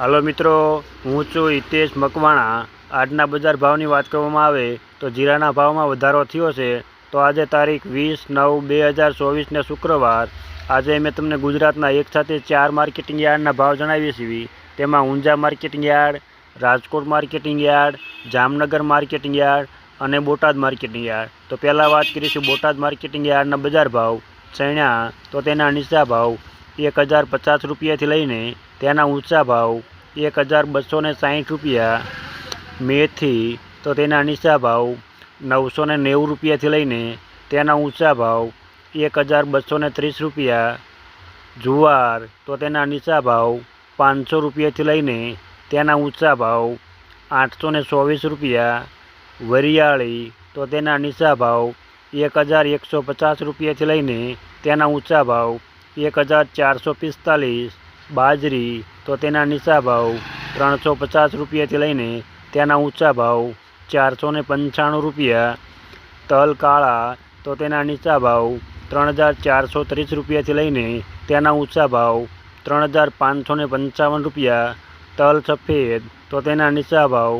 હાલો મિત્રો, હું છું હિતેશ મકવાણા. આજના બજાર ભાવની વાત કરવામાં આવે તો જીરાના ભાવમાં વધારો થયો છે. તો આજે તારીખ વીસ નવ બે હજાર ચોવીસને શુક્રવાર. આજે મેં તમને ગુજરાતના એક સાથે ચાર માર્કેટિંગ યાર્ડના ભાવ જણાવીએ છીએ. તેમાં Unjha marketing yard, Rajkot marketing yard, Jamnagar marketing yard અને બોટાદ માર્કેટિંગ યાર્ડ. તો પહેલાં વાત કરીશું બોટાદ માર્કેટિંગ યાર્ડના બજાર ભાવ. ચણ્યા તો તેના નીચા ભાવ એક હજાર પચાસ રૂપિયાથી લઈને તેના ઊંચા ભાવ એક હજાર બસો ને સાહીઠ રૂપિયા. મેથી તો તેના નીચા ભાવ નવસો ને નેવું રૂપિયાથી લઈને તેના ઊંચા ભાવ એક હજાર બસો ને ત્રીસ રૂપિયા. જુવાર તો તેના નીચા ભાવ પાંચસો રૂપિયાથી લઈને તેના ઊંચા ભાવ આઠસો ને ચોવીસ રૂપિયા. વરિયાળી તો તેના નીચા ભાવ એક હજાર એકસો પચાસ રૂપિયાથી લઈને તેના ઊંચા ભાવ એક હજાર ચારસો પિસ્તાલીસ. બાજરી, તો તેના નીચા ભાવ ત્રણસો પચાસ રૂપિયાથી લઈને તેના ઊંચા ભાવ ચારસો ને પંચાણું રૂપિયા. તલ કાળા, તો તેના નીચા ભાવ ત્રણ હજાર ચારસો ત્રીસ રૂપિયાથી લઈને તેના ઊંચા ભાવ ત્રણ હજાર પાંચસો ને પંચાવન રૂપિયા. તલ સફેદ, તો તેના નીચા ભાવ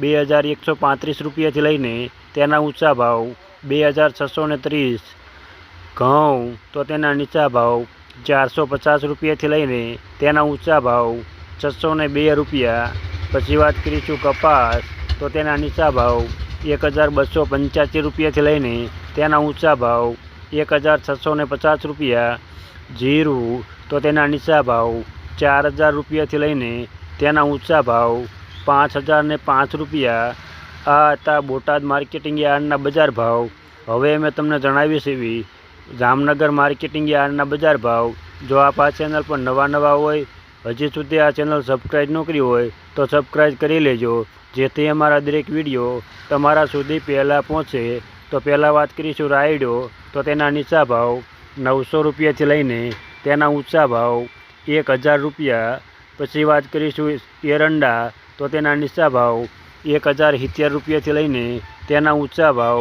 બે હજાર એકસો પાંત્રીસ રૂપિયાથી લઈને તેના ઊંચા ભાવ બે હજાર છસો ને ત્રીસ. ઘઉં, તો તેના નીચા ભાવ ચારસો પચાસ રૂપિયાથી લઈને તેના ઊંચા ભાવ, છસો ને બે રૂપિયા. પછી વાત કરીશું કપાસ, તો તેના નીચા ભાવ એક હજાર બસો પંચ્યાસી રૂપિયાથી લઈને તેના ઊંચા ભાવ એક હજાર છસો ને પચાસ રૂપિયા. જીરું, તો તેના નીચા ભાવ ચાર હજાર રૂપિયાથી લઈને તેના ઊંચા ભાવ પાંચ હજાર ને પાંચ રૂપિયા. આ હતા બોટાદ માર્કેટિંગ યાર્ડના બજાર ભાવ. હવે મેં તમને જણાવીશ એવી જામનગર માર્કેટિંગ યાર્ડના બજાર ભાવ. જો આપ આ ચેનલ પર નવા નવા હોય, હજી સુધી આ ચેનલ સબસ્ક્રાઈબ ન કરી હોય, તો સબસ્ક્રાઈબ કરી લેજો, જેથી અમારા દરેક વીડિયો તમારા સુધી પહેલાં પહોંચે. તો પહેલાં વાત કરીશું રાયડો, તો તેના નીચા ભાવ નવસો રૂપિયાથી લઈને તેના ઊંચા ભાવ એક હજાર રૂપિયા. પછી વાત કરીશું એરંડા, તો તેના નીચા ભાવ એક હજાર સિત્તેર રૂપિયાથી લઈને તેના ઊંચા ભાવ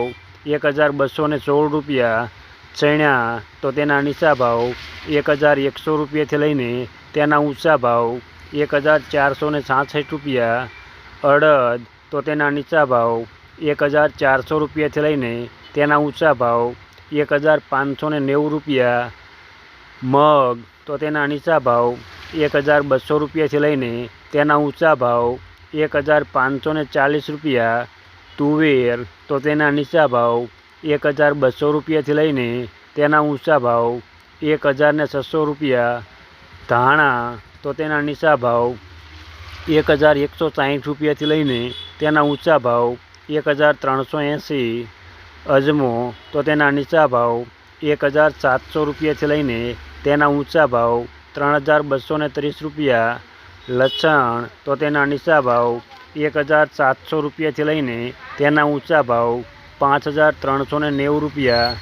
એક હજાર બસો સોળ રૂપિયા. ચણ્યા, તો તેના નીચા ભાવ એક હજાર એકસો રૂપિયાથી લઈને તેના ઊંચા ભાવ એક હજાર ચારસો ને છાસઠ રૂપિયા. અડદ, તો તેના નીચા ભાવ એક હજાર ચારસો રૂપિયાથી લઈને તેના ઊંચા ભાવ એક હજાર પાંચસો ને નેવું રૂપિયા. મગ, તો તેના નીચા ભાવ એક હજાર બસો રૂપિયાથી લઈને તેના ઊંચા ભાવ એક હજાર પાંચસો ને ચાલીસ રૂપિયા. તુવેર, તો તેના નીચા ભાવ એક હજાર બસો રૂપિયાથી લઈને તેના ઊંચા ભાવ, એક હજારને છસો રૂપિયા ધાણા, તો તેના નીચા ભાવ, એક હજાર એકસો સાહીઠ રૂપિયાથી લઈને તેના ઊંચા ભાવ, એક હજાર ત્રણસો એંસી અજમો, તો તેના નીચા ભાવ, એક હજાર સાતસો રૂપિયાથી લઈને તેના ઊંચા ભાવ, ત્રણ હજાર બસો ત્રીસ રૂપિયા લસણ, તો તેના નીચા ભાવ, એક હજાર સાતસો રૂપિયાથી લઈને તેના ઊંચા ભાવ પાંચ હજાર ત્રણસો ને નેવું રૂપિયા.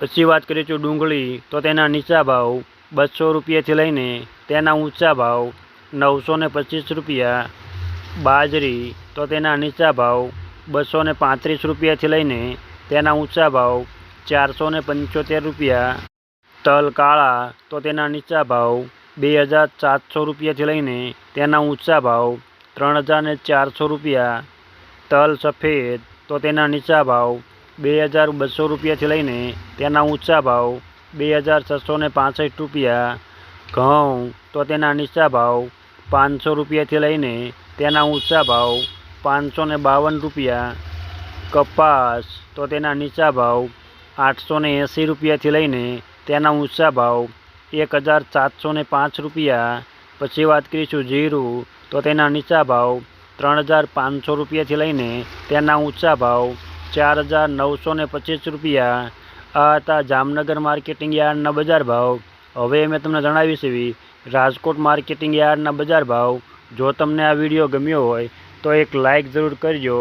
પછી વાત કરીએ કરીશું ડુંગળી, તો તેના નીચા ભાવ બસો રૂપિયાથી લઈને તેના ઊંચા ભાવ નવસો ને પચીસ રૂપિયા. બાજરી, તો તેના નીચા ભાવ બસો ને પાંત્રીસ રૂપિયાથી લઈને તેના ઊંચા ભાવ ચારસો ને પંચોતેર રૂપિયા. તલ કાળા, તો તેના નીચા ભાવ બે હજાર સાતસો રૂપિયાથી લઈને તેના ઊંચા ભાવ ત્રણ હજાર ચારસો રૂપિયા. તલ સફેદ તો તેના નીચા ભાવ બે હજાર બસો રૂપિયાથી લઈને તેના ઊંચા ભાવ બે હજાર છસો ને પાંસઠ રૂપિયા. ઘઉં તો તેના નીચા ભાવ પાંચસો રૂપિયાથી લઈને તેના ઊંચા ભાવ પાંચસો ને બાવન રૂપિયા. કપાસ તો તેના નીચા ભાવ આઠસો ને એંસી રૂપિયાથી લઈને તેના ઊંચા ભાવ એક હજાર સાતસો ને પાંચ રૂપિયા. પછી વાત કરીશું જીરું તો તેના નીચા ભાવ ત્રણ હજાર પાંચસો રૂપિયાથી લઈને તેના ઊંચા ભાવ ચાર હજાર નવસો ને પચીસ રૂપિયા. આ હતા જામનગર માર્કેટિંગ યાર્ડના બજાર ભાવ. હવે મેં તમને જણાવીશ એવી રાજકોટ માર્કેટિંગ યાર્ડના બજાર ભાવ. જો તમને આ વીડિયો ગમ્યો હોય તો એક લાઇક જરૂર કરજો,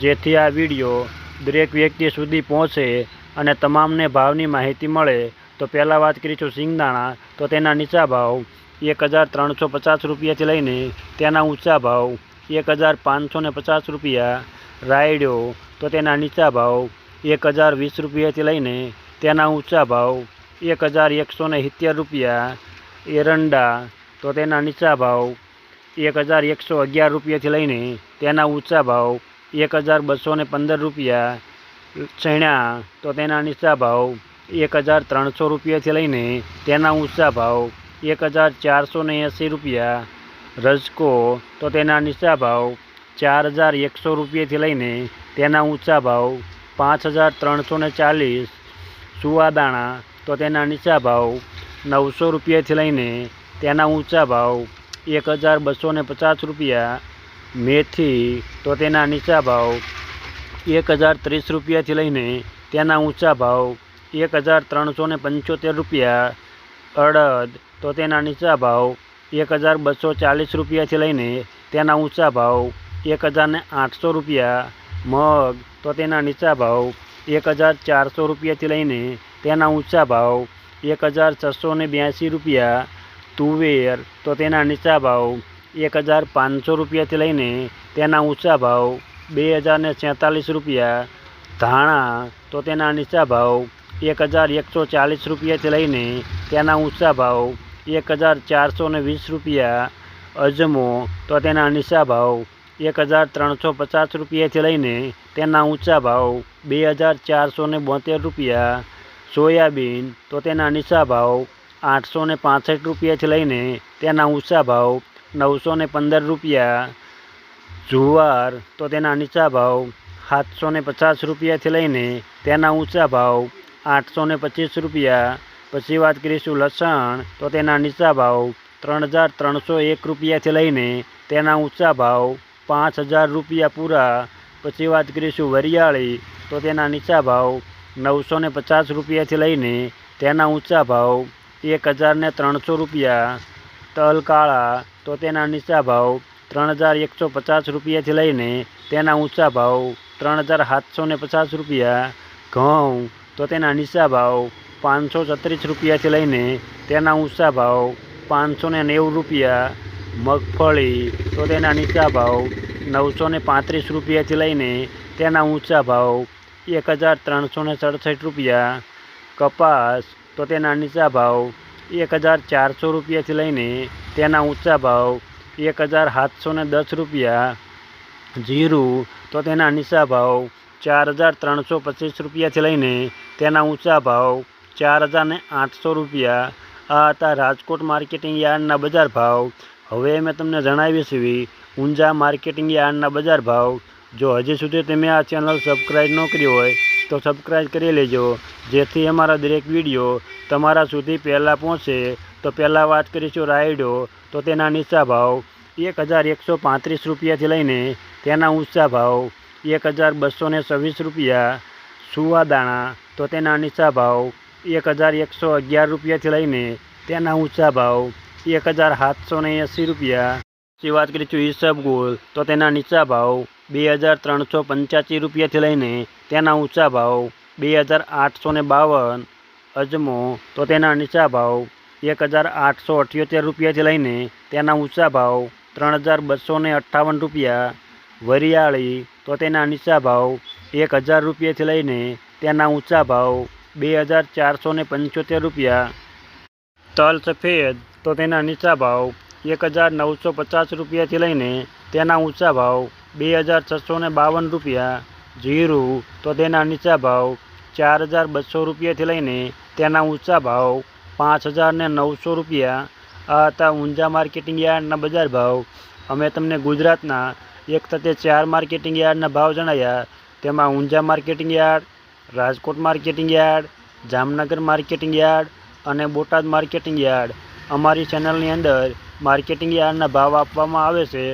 જેથી આ વીડિયો દરેક વ્યક્તિ સુધી પહોંચે અને તમામને ભાવની માહિતી મળે. તો પહેલાં વાત કરીશું સિંગદાણા. તો તેના નીચા ભાવ એક હજાર ત્રણસો પચાસ રૂપિયાથી લઈને તેના ઊંચા ભાવ એક હજાર પાંચસો ને પચાસ રૂપિયા રાયડો તો તેના નીચા ભાવ એક હજાર વીસ રૂપિયાથી લઈને તેના ઊંચા ભાવ એક હજાર એકસો ને સિત્તેર રૂપિયા એરંડા તો તેના નીચા ભાવ એક હજાર એકસો અગિયાર રૂપિયાથી લઈને તેના ઊંચા ભાવ એક હજાર બસો ને પંદર રૂપિયા ચણા તો તેના નીચા ભાવ એક હજાર ત્રણસો રૂપિયાથી લઈને તેના ઊંચા ભાવ એક હજાર ચારસો ને એંસી રૂપિયા રજકો, તો તેના નીચા ભાવ ચાર હજાર એકસો રૂપિયાથી લઈને તેના ઊંચા ભાવ પાંચ હજાર ત્રણસો ને ચાલીસ સુવાદાણા તો તેના નીચા ભાવ નવસો રૂપિયાથી લઈને તેના ઊંચા ભાવ એક હજાર બસો ને પચાસ રૂપિયા. મેથી, તો તેના નીચા ભાવ એક હજાર ત્રીસ રૂપિયાથી લઈને તેના ઊંચા ભાવ એક હજાર ત્રણસો ને પંચોતેર રૂપિયા. અડદ, તો તેના નીચા ભાવ એક હજાર બસો ચાલીસ રૂપિયાથી લઈને તેના ઊંચા ભાવ એક હજાર ને આઠસો રૂપિયા મગ તો તેના નીચા ભાવ એક હજાર ચારસો રૂપિયાથી લઈને તેના ઊંચા ભાવ એક હજાર છસો ને બ્યાસી રૂપિયા તુવેર તો તેના નીચા ભાવ એક હજાર પાંચસો રૂપિયાથી લઈને તેના ઊંચા ભાવ બે હજાર ને છેતાલીસ રૂપિયા ધાણા તો તેના નીચા ભાવ એક હજાર એકસો ચાલીસ રૂપિયાથી લઈને તેના ઊંચા ભાવ એક હજાર ચારસો ને વીસ રૂપિયા અજમો તો તેના નીચા ભાવ એક હજાર ત્રણસો પચાસ રૂપિયાથી લઈને તેના ઊંચા ભાવ બે હજાર ચારસો ને બોતેર રૂપિયા. સોયાબીન, તો તેના નીચા ભાવ આઠસો ને પાસઠ રૂપિયાથી લઈને તેના ઊંચા ભાવ નવસો ને પંદર રૂપિયા. જુવાર, તો તેના નીચા ભાવ સાતસો ને પચાસ રૂપિયાથી લઈને તેના ઊંચા ભાવ આઠસો ને પચીસ રૂપિયા. પછી વાત કરીશું લસણ. તો તેના નીચા ભાવ ત્રણ હજાર ત્રણસો એક રૂપિયાથી લઈને તેના ઊંચા ભાવ પાંચ હજાર રૂપિયા પૂરા. પછી વાત કરીશું વરિયાળી. તો તેના નીચા ભાવ નવસો ને પચાસ રૂપિયાથી લઈને તેના ઊંચા ભાવ એક હજાર ને ત્રણસો રૂપિયા. તલ કાળા. તો તેના નીચા ભાવ ત્રણ હજાર એકસો પચાસ રૂપિયાથી લઈને તેના ઊંચા ભાવ ત્રણ હજાર સાતસો ને પચાસ રૂપિયા. ઘઉં. તો તેના નીચા ભાવ પાંચસો છત્રીસ રૂપિયાથી લઈને તેના ઊંચા ભાવ પાંચસો ને નેવું રૂપિયા, મગફળી, તો તેના નીચા ભાવ નવસો ને પાંત્રીસ રૂપિયાથી લઈને તેના ઊંચા ભાવ એક હજાર ત્રણસો ને સડસઠ રૂપિયા, કપાસ, તો તેના નીચા ભાવ એક હજાર ચારસો રૂપિયાથી લઈને તેના ઊંચા ભાવ એક હજાર સાતસો ને દસ રૂપિયા, જીરું, તો તેના નીચા ભાવ ચાર હજાર ત્રણસો પચીસ રૂપિયાથી લઈને તેના ઊંચા ભાવ ચાર હજાર ને આઠસો રૂપિયા. આ હતા રાજકોટ માર્કેટિંગ યાર્ડના બજાર ભાવ. હવે મેં તમને જણાવી છે ઊંઝા માર્કેટિંગ યાર્ડના બજાર ભાવ. જો હજી સુધી તમે આ ચેનલ સબસ્ક્રાઈબ ન કરી હોય, તો સબસ્ક્રાઈબ કરી લેજો. જેથી અમારા દરેક વીડિયો તમારા સુધી પહેલાં પહોંચે. તો પહેલાં વાત કરીશું રાયડો, તો તેના નીચા ભાવ. એક હજાર એકસો પાંત્રીસ રૂપિયાથી લઈને તેના ઊંચા ભાવ. એક હજાર બસો ને છવ્વીસ રૂપિયા. સુવાદાણા તો તેના નીચા ભાવ. એક હજાર એકસો અગિયાર રૂપિયાથી લઈને તેના ઊંચા ભાવ એક હજાર સાતસો ને એંસી રૂપિયા. પછી વાત કરીશું ઈસબગુલ તો તેના નીચા ભાવ બે હજાર ત્રણસો પંચ્યાસી રૂપિયાથી લઈને તેના ઊંચા ભાવ બે હજાર આઠસો ને બાવન. અજમો, તો તેના નીચા ભાવ એક હજાર આઠસો અઠ્યોતેર રૂપિયાથી લઈને તેના ઊંચા ભાવ ત્રણ હજાર બસો ને અઠ્ઠાવન રૂપિયા. વરિયાળી, તો તેના નીચા ભાવ એક હજાર રૂપિયાથી લઈને તેના ઊંચા ભાવ બે હજાર ચારસો ને પંચોતેર રૂપિયા. તલ સફેદ, તો તેના નીચા ભાવ એક હજાર નવસો પચાસ રૂપિયાથી લઈને તેના ઊંચા ભાવ બે હજાર છસો ને બાવન રૂપિયા. જીરું, તો તેના નીચા ભાવ ચાર હજાર બસો રૂપિયાથી લઈને તેના ઊંચા ભાવ પાંચ હજાર ને નવસો રૂપિયા. આ હતા ઊંઝા માર્કેટિંગ યાર્ડના બજાર ભાવ. અમે તમને ગુજરાતના એક સાથે ચાર માર્કેટિંગ યાર્ડના ભાવ જણાવ્યા તેમાં Unjha marketing yard Rajkot marketing yard, Jamnagar marketing yard અને બોટાદ માર્કેટિંગ યાર્ડ. અમારી ચેનલની અંદર માર્કેટિંગ યાર્ડના ભાવ આપવામાં આવે છે.